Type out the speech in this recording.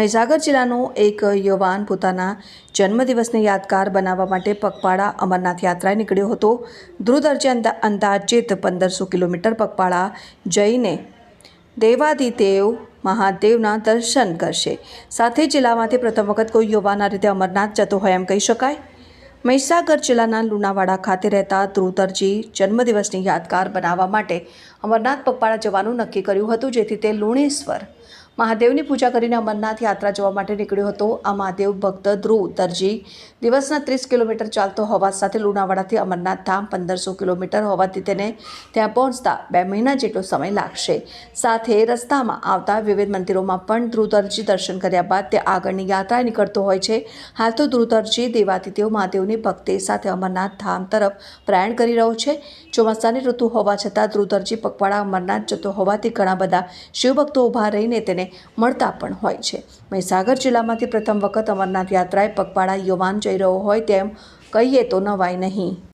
મહીસાગર જિલ્લાનો એક યુવાન પોતાના જન્મદિવસને યાદગાર બનાવવા માટે પગપાળા અમરનાથ યાત્રાએ નીકળ્યો હતો. ધ્રુદર્જે અંદા, અંદાજિત પંદરસો કિલોમીટર પગપાળા જઈને દેવાદિદેવ મહાદેવના દર્શન કરશે. સાથે જિલ્લામાંથી પ્રથમ વખત કોઈ યુવાન આ રીતે અમરનાથ જતો હોય એમ કહી શકાય. મહીસાગર જિલ્લાના લુણાવાડા ખાતે રહેતા ધ્રુતરજી જન્મદિવસની યાદગાર બનાવવા માટે અમરનાથ પગપાળા જવાનું નક્કી કર્યું હતું, જેથી તે લુણેશ્વર મહાદેવની પૂજા કરીને અમરનાથ યાત્રા જવા માટે નીકળ્યો હતો. આ મહાદેવ ભક્ત ધ્રુવ દરજી દિવસના ત્રીસ કિલોમીટર ચાલતો હોવા સાથે લુણાવાડાથી અમરનાથ ધામ પંદરસો કિલોમીટર હોવાથી તેને ત્યાં પહોંચતા બે મહિના જેટલો સમય લાગશે. સાથે રસ્તામાં આવતા વિવિધ મંદિરોમાં પણ ધ્રુવદરજી દર્શન કર્યા બાદ તે આગળની યાત્રા નીકળતો હોય છે. હાલ તો ધ્રુવદરજી તેઓ મહાદેવની ભક્તિ સાથે અમરનાથ ધામ તરફ પ્રયાણ કરી રહ્યો છે. ચોમાસાની ઋતુ હોવા છતાં ધ્રુવદરજી પગપાળા અમરનાથ જતો હોવાથી ઘણા બધા શિવભક્તો ઊભા રહીને તેને મળતા પણ હોય છે. મહીસાગર જિલ્લામાંથી પ્રથમ વખત અમરનાથ યાત્રાએ પગપાળા યુવાન જઈ રહ્યો હોય તેમ કહીએ તો નવાય નહીં.